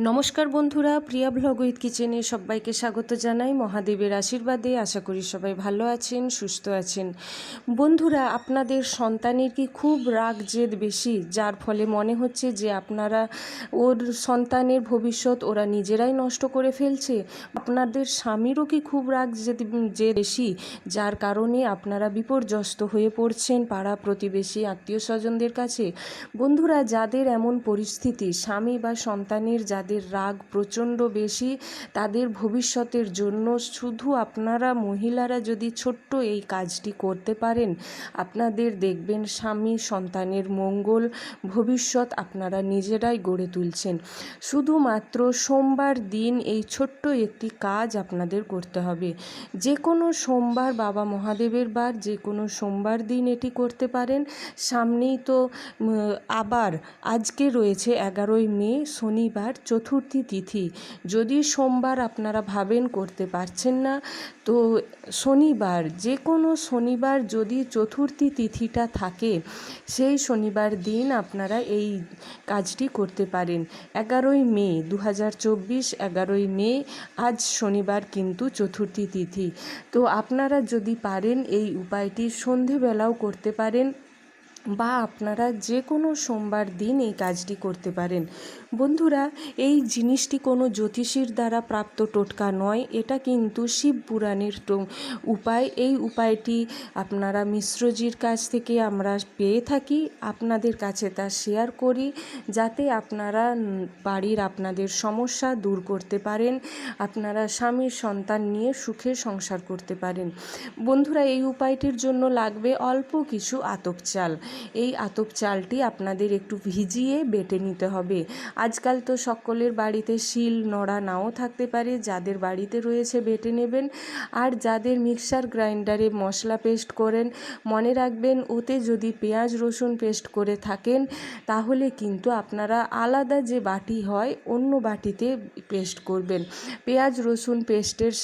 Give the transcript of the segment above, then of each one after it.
নমস্কার বন্ধুরা, প্রিয়া blog with কিচেনে সবাইকে স্বাগত জানাই। মহাদেবের আশীর্বাদে আশা করি সবাই ভালো আছেন, সুস্থ আছেন। বন্ধুরা, আপনাদের সন্তানের কি খুব রাগ জেদ বেশি? যার ফলে মনে হচ্ছে যে আপনারা, ওর সন্তানের ভবিষ্যৎ ওরা নিজেরাই নষ্ট করে ফেলছে। আপনাদের স্বামীরও কি খুব রাগ জেদ যে বেশি? যার কারণে আপনারা বিপর্যস্ত হয়ে পড়ছেন পাড়া প্রতিবেশী, আত্মীয় স্বজনদের কাছে। বন্ধুরা, যাদের এমন পরিস্থিতি, স্বামী বা সন্তানের যাদের রাগ প্রচণ্ড বেশি। তাদের ভবিষ্যতের জন্য শুধু আপনারা মহিলারা যদি ছোট্ট এই কাজটি করতে পারেন, আপনাদের দেখবেন স্বামী সন্তানের মঙ্গল ভবিষ্যৎ আপনারা নিজেরাই গড়ে তুলছেন। শুধুমাত্র সোমবার দিন এই ছোট্ট একটি কাজ আপনাদের করতে হবে। যে কোনো সোমবার বাবা মহাদেবের বার, যে কোনো সোমবার দিন এটি করতে পারেন। সামনেই তো আবার আজকে রয়েছে এগারোই মে, শনিবার চতুর্থী তিথি। যদি সোমবার আপনারা ভাবেন করতে পারছেন না, তো শনিবার যে কোনো শনিবার যদি চতুর্থী তিথিটা থাকে, সেই শনিবার দিন আপনারা এই কাজটি করতে পারেন। এগারোই মে দু হাজার চব্বিশ, এগারোই মে আজ শনিবার কিন্তু চতুর্থী তিথি। তো আপনারা যদি পারেন এই উপায়টি সন্ধেবেলাও করতে পারেন। বা আপনারা যে কোনো সোমবার দিন এই কাজটি করতে পারেন। বন্ধুরা, এই জিনিসটি কোনো জ্যোতিষীর দ্বারা প্রাপ্ত টোটকা নয়, এটা কিন্তু শিব পুরাণের উপায়। এই উপায়টি আপনারা মিশ্রজির কাছ থেকে আমরা পেয়ে থাকি, আপনাদের কাছে তা শেয়ার করি, যাতে আপনারা বাড়ির আপনাদের সমস্যা দূর করতে পারেন, আপনারা স্বামীর সন্তান নিয়ে সুখে সংসার করতে পারেন। বন্ধুরা, এই উপায়টির জন্য লাগবে অল্প কিছু আতপ চাল। এই আতপ চালটি আপনাদের একটু ভিজিয়ে বেটে নিতে হবে। আজকাল তো সকলের বাড়িতে শিল, নড়া নাও থাকতে পারে, যাদের বাড়িতে রয়েছে বেটে নেবেন। আর যাদের মিক্সার গ্রাইন্ডারে মশলা পেস্ট করেন, মনে রাখবেন ওতে যদি পেঁয়াজ রসুন পেস্ট করে থাকেন, তাহলে কিন্তু আপনারা আলাদা যে বাটি হয়, অন্য বাটিতে পেস্ট করবেন। পেঁয়াজ রসুন পেস্টের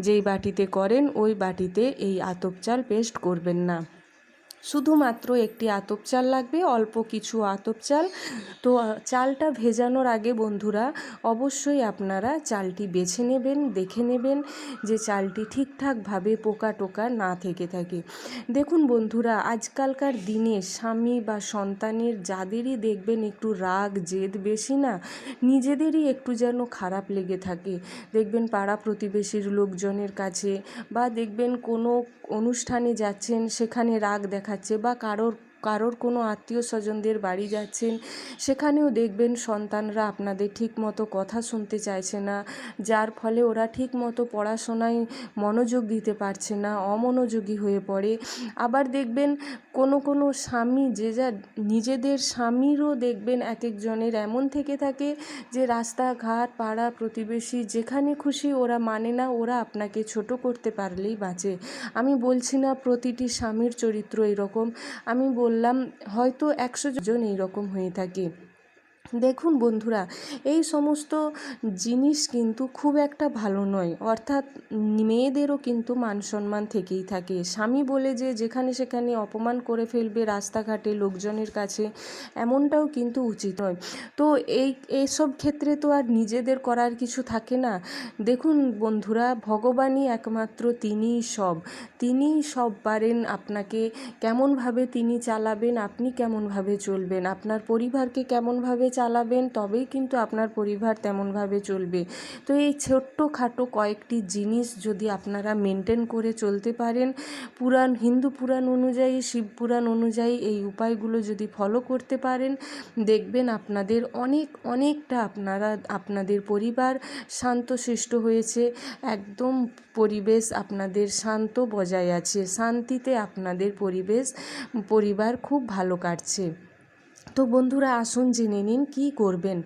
যেই বাটিতে করেন, ওই বাটিতে এই আতপ চাল পেস্ট করবেন না। শুধুমাত্র একটি আতপ চাল লাগবে, অল্প কিছু আতপ চাল। তো চালটা ভেজানোর আগে বন্ধুরা, অবশ্যই আপনারা চালটি বেছে নেবেন, দেখে নেবেন যে চালটি ঠিকঠাকভাবে পোকা টোকা না থেকে থাকে। দেখুন বন্ধুরা, আজকালকার দিনে স্বামী বা সন্তানের যাদেরই দেখবেন একটু রাগ, জেদ বেশি না, নিজেদেরই একটু যেন খারাপ লেগে থাকে। দেখবেন পাড়া প্রতিবেশীর লোকজনের কাছে বা দেখবেন কোনো অনুষ্ঠানে যাচ্ছেন, সেখানে রাগ দেখাচ্ছে বা কারোর কারোর কোনো আত্মীয় স্বজনদের বাড়ি যাচ্ছেন, সেখানেও দেখবেন সন্তানরা আপনাদের ঠিক মতো কথা শুনতে চাইছে না, যার ফলে ওরা ঠিক মতো পড়াশোনায় মনোযোগ দিতে পারছে না, অমনোযোগী হয়ে পড়ে। আবার দেখবেন কোনো কোনো স্বামী যে যা নিজেদের স্বামীরও দেখবেন এক একজনের এমন থেকে থাকে যে রাস্তাঘাট, পাড়া প্রতিবেশী যেখানে খুশি ওরা মানে না, ওরা আপনাকে ছোট করতে পারলেই বাঁচে। আমি বলছি না প্রতিটি স্বামীর চরিত্র এরকম। আমি বললাম হয়তো একশো জন এইরকম হয়ে থাকে। দেখুন বন্ধুরা, এই সমস্ত জিনিস কিন্তু খুব একটা ভালো নয়। অর্থাৎ মেয়েদেরও কিন্তু মান সম্মান থেকেই থাকে। স্বামী বলে যে যেখানে সেখানে অপমান করে ফেলবে রাস্তাঘাটে লোকজনের কাছে, এমনটাও কিন্তু উচিত নয়। তো এই এইসব ক্ষেত্রে তো আর নিজেদের করার কিছু থাকে না। দেখুন বন্ধুরা, ভগবানই একমাত্র তিনিই সব। তিনিই সব পারেন আপনাকে কেমনভাবে তিনি চালাবেন, আপনি কেমনভাবে চলবেন, আপনার পরিবারকে কেমনভাবে চালাবেন, তবেই কিন্তু আপনার পরিবার তেমনভাবে চলবে। তো এই ছোট্ট খাটো কয়েকটি জিনিস যদি আপনারা মেনটেন করে চলতে পারেন, পুরাণ, হিন্দু পুরাণ অনুযায়ী, শিব পুরাণ অনুযায়ী এই উপায়গুলো যদি ফলো করতে পারেন, দেখবেন আপনাদের অনেক, অনেকটা আপনারা, আপনাদের পরিবার শান্তশিষ্ট হয়েছে, একদম পরিবেশ আপনাদের শান্ত বজায় আছে, শান্তিতে আপনাদের পরিবেশ, পরিবার খুব ভালো কাটছে। তো বন্ধুরা, আসুন জেনে নিন কী করবেন।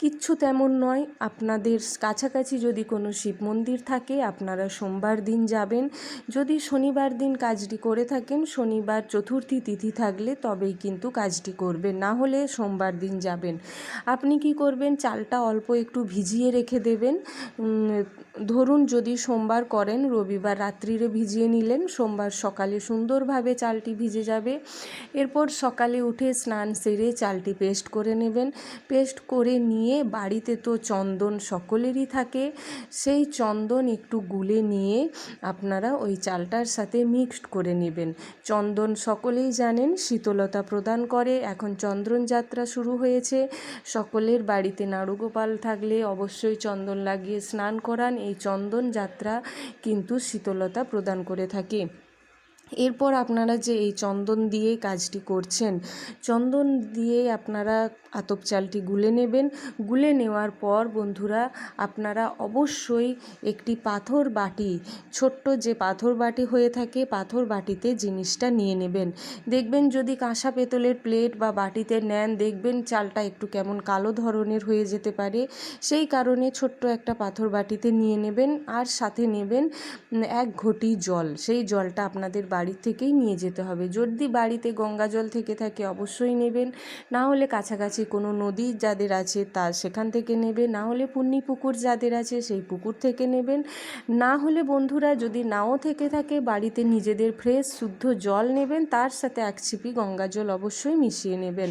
কিচ্ছু তেমন নয়, আপনাদের কাছাকাছি যদি কোনো শিব মন্দির থাকে, আপনারা সোমবার দিন যাবেন। যদি শনিবার দিন কাজটি করে থাকেন, শনিবার চতুর্থী তিথি থাকলে তবেই কিন্তু কাজটি করবেন, না হলে সোমবার দিন যাবেন। আপনি কি করবেন, চালটা অল্প একটু ভিজিয়ে রেখে দেবেন। ধরুন যদি সোমবার করেন, রবিবার রাত্রিরে ভিজিয়ে নিলেন, সোমবার সকালে সুন্দরভাবে চালটি ভিজে যাবে। এরপর সকালে উঠে স্নান সেরে নেড়ে চালটি পেস্ট করে নেবেন। পেস্ট করে নিয়ে বাড়িতে তো চন্দন সকলেরই থাকে। সেই চন্দন একটু গুলে নিয়ে আপনারা ওই চালটার সাথে মিক্সড করে নেবেন। চন্দন সকলেই জানেন, শীতলতা প্রদান করে। এখন চন্দ্রন যাত্রা শুরু হয়েছে। সকলের বাড়িতে নাড়ুগোপাল থাকলে অবশ্যই চন্দন লাগিয়ে স্নান করান। এই চন্দন যাত্রা কিন্তু শীতলতা প্রদান করে থাকে। এরপর আপনারা যে এই চন্দন দিয়ে কাজটি করছেন, চন্দন দিয়ে আপনারা আতপ চালটি গুলে নেবেন। গুলে নেওয়ার পর বন্ধুরা, আপনারা অবশ্যই একটি পাথর বাটি, ছোট্ট যে পাথর বাটি হয়ে থাকে, পাথর বাটিতে জিনিসটা নিয়ে নেবেন। দেখবেন যদি কাঁসা পেতলের প্লেট বা বাটিতে নেন, দেখবেন চালটা একটু কেমন কালো ধরনের হয়ে যেতে পারে। সেই কারণে ছোট্ট একটা পাথর বাটিতে নিয়ে নেবেন আর সাথে নেবেন এক ঘটি জল। সেই জলটা আপনাদের বাড়ি থেকেই নিয়ে যেতে হবে। যদি বাড়িতে গঙ্গা জল থেকে থাকে অবশ্যই নেবেন। না হলে কাছাকাছি কোনো নদী যাদের আছে তা সেখান থেকে নেবে না হলে পুণ্যি পুকুর যাদের আছে সেই পুকুর থেকে নেবেন। না হলে বন্ধুরা যদি নাও থেকে থাকে বাড়িতে নিজেদের ফ্রেশ, শুদ্ধ জল নেবেন, তার সাথে এক ছিপি গঙ্গা জল অবশ্যই মিশিয়ে নেবেন।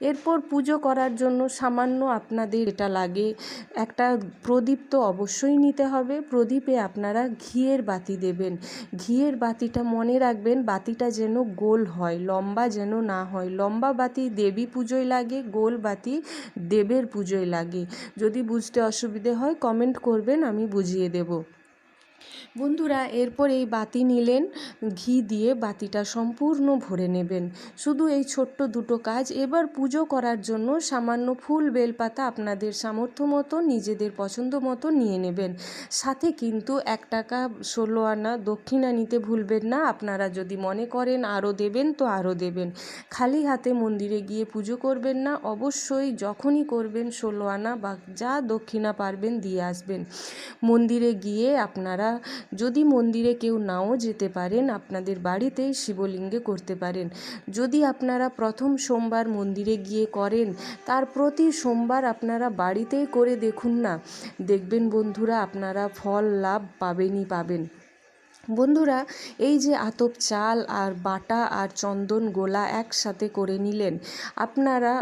এরপর পুজো করার জন্য সামান্য আপনাদের এটা লাগে, একটা প্রদীপ তো অবশ্যই নিতে হবে। প্রদীপে আপনারা ঘিয়ের বাতি দেবেন। ঘিয়ের বাতিটা মনে রাখবেন, বাতিটা যেন গোল হয়, লম্বা যেন না হয়। লম্বা বাতি দেবী পুজোয় লাগে, গোল বাতি দেবের পুজোয় লাগে। যদি বুঝতে অসুবিধে হয় কমেন্ট করবেন, আমি বুঝিয়ে দেবো। বন্ধুরা, এরপর এই বাতি নিলেন। ঘি দিয়ে বাতিটা সম্পূর্ণ ভরে নেবেন। শুধু এই ছোট্ট দুটো কাজ। এবার পুজো করার জন্য সামান্য ফুল, বেলপাতা আপনাদের সামর্থ্য মতো, নিজেদের পছন্দ মতো নিয়ে নেবেন। সাথে কিন্তু এক টাকা ষোলো আনা দক্ষিণা নিতে ভুলবেন না। আপনারা যদি মনে করেন আরও দেবেন, তো আরও দেবেন। খালি হাতে মন্দিরে গিয়ে পুজো করবেন না। অবশ্যই যখনই করবেন ষোলো আনা বা যা দক্ষিণা পারবেন দিয়ে আসবেন। মন্দিরে গিয়ে আপনারা যদি মন্দিরে কেউ নাও যেতে পারেন, আপনাদের বাড়িতেই শিবলিঙ্গে করতে পারেন। যদি আপনারা প্রথম সোমবার মন্দিরে গিয়ে করেন, তার প্রতি সোমবার আপনারা বাড়িতেই করে দেখুন না। দেখবেন বন্ধুরা, আপনারা ফল লাভ পাবেনই পাবেন। বন্ধুরা, এই যে আতপ চাল আর বাটা আর চন্দন গোলা একসাথে করে নিলেন, আপনারা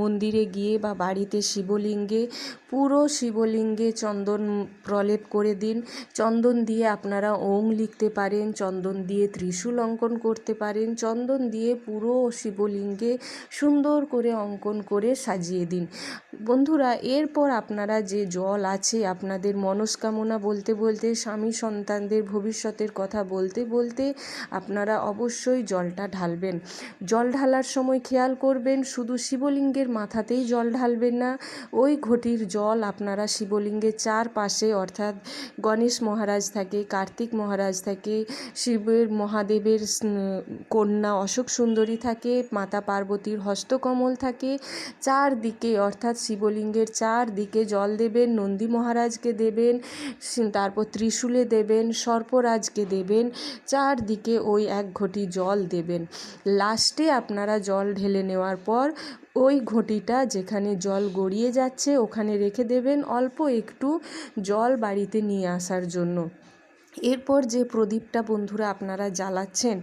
মন্দিরে গিয়ে বা বাড়িতে শিবলিঙ্গে, পুরো শিবলিঙ্গে চন্দন প্রলেপ করে দিন। চন্দন দিয়ে আপনারা ওং লিখতে পারেন, চন্দন দিয়ে ত্রিশূল অঙ্কন করতে পারেন, চন্দন দিয়ে পুরো শিবলিঙ্গে সুন্দর করে অঙ্কন করে সাজিয়ে দিন। বন্ধুরা, এরপর আপনারা যে জল আছে, আপনাদের মনস্কামনা বলতে বলতে স্বামী সন্তানদের ভবিষ্যতের কথা বলতে বলতে আপনারা অবশ্যই জলটা ঢালবেন। জল ঢালার সময় খেয়াল করবেন, শুধু শিবলিঙ্গের মাথাতেই জল ঢালবেন না, ওই ঘটির জল আপনারা শিবলিঙ্গের চারপাশে, অর্থাৎ গণেশ মহারাজ থাকে, কার্তিক মহারাজ থাকে, শিবের মহাদেবের কন্যা অশোক সুন্দরী থাকে, মাতা পার্বতীর হস্তকমল থাকে, চারদিকে, অর্থাৎ শিবলিঙ্গের চারদিকে জল দেবেন, নন্দী মহারাজকে দেবেন তারপর ত্রিশূলে দেবেন সর্পরাজকে দেবেন। চারদিকে ওই এক ঘটি জল দেবেন। লাস্টে আপনারা জল ঢেলে নেওয়ার পর ওই ঘটিটা যেখানে জল গড়িয়ে যাচ্ছে ওখানে রেখে দেবেন অল্প একটু জল বাড়িতে নিয়ে আসার জন্য। এরপর যে প্রদীপটা বন্ধুরা আপনারা জ্বালাচ্ছেন,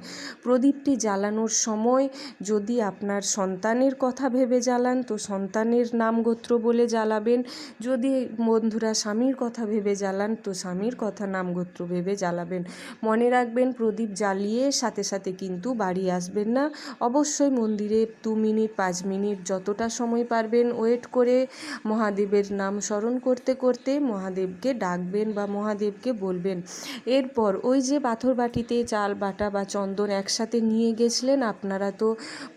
প্রদীপটি জ্বালানোর সময় যদি আপনার সন্তানের কথা ভেবে জ্বালান, তো সন্তানের নাম গোত্র বলে জ্বালাবেন। যদি বন্ধুরা স্বামীর কথা ভেবে জ্বালান, তো স্বামীর কথা নাম গোত্র ভেবে জ্বালাবেন। মনে রাখবেন, প্রদীপ জ্বালিয়ে সাথে সাথে কিন্তু বাড়ি আসবেন না। অবশ্যই মন্দিরে দু মিনিট, পাঁচ মিনিট যতটা সময় পারবেন ওয়েট করে মহাদেবের নাম স্মরণ করতে করতে মহাদেবকে ডাকবেন বা মহাদেবকে বলবেন এরপর ওই যে পাথর বাটিতে চাল, বাটা বা চন্দন একসাথে নিয়ে গেছিলেন, আপনারা তো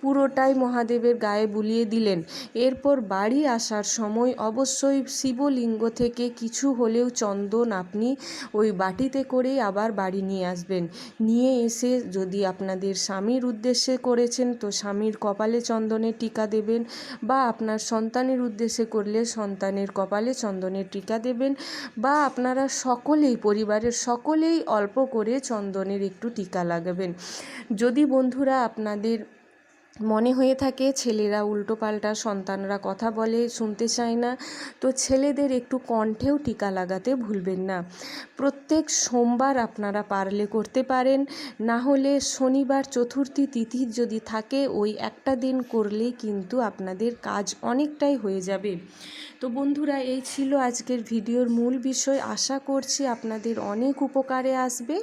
পুরোটাই মহাদেবের গায়ে বুলিয়ে দিলেন। এরপর বাড়ি আসার সময় অবশ্যই শিবলিঙ্গ থেকে কিছু হলেও চন্দন আপনি ওই বাটিতে করেই আবার বাড়ি নিয়ে আসবেন। নিয়ে এসে যদি আপনাদের স্বামীর উদ্দেশ্যে করেছেন, তো স্বামীর কপালে চন্দনের টিকা দেবেন বা আপনার সন্তানের উদ্দেশ্যে করলে সন্তানের কপালে চন্দনের টিকা দেবেন বা আপনারা সকলেই, পরিবারের সকল সকলেই অল্প করে চন্দনের একটু টিকা লাগাবেন। যদি বন্ধুরা আপনাদের মনে হয়ে থাকে ছেলেরা উল্টোপাল্টা সন্তানরা কথা বলে, শুনতে চায় না। তো ছেলেদের একটু কণ্ঠেও টিকা লাগাতে ভুলবেন না। প্রত্যেক সোমবার আপনারা পারলে করতে পারেন। না হলে শনিবার চতুর্থী তিথির যদি থাকে, ওই একটা দিন করলেই কিন্তু আপনাদের কাজ অনেকটাই হয়ে যাবে। তো বন্ধুরা, এই ছিল আজকের ভিডিওর মূল বিষয়। আশা করছি আপনাদের অনেক উপকারে আসবে।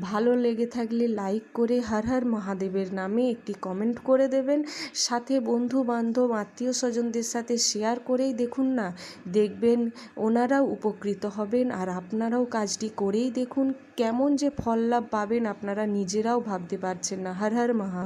ভালো লেগে থাকলে লাইক করে হর হর মহাদেবের নামে একটি কমেন্ট করে দেবেন। সাথে বন্ধু বান্ধব আত্মীয় স্বজনদের সাথে শেয়ার করেই দেখুন না, দেখবেন ওনারাও উপকৃত হবেন আর আপনারাও কাজটি করেই দেখুন কেমন যে ফল লাভ পাবেন আপনারা নিজেরাও ভাবতে পারছেন না। হর হর মহা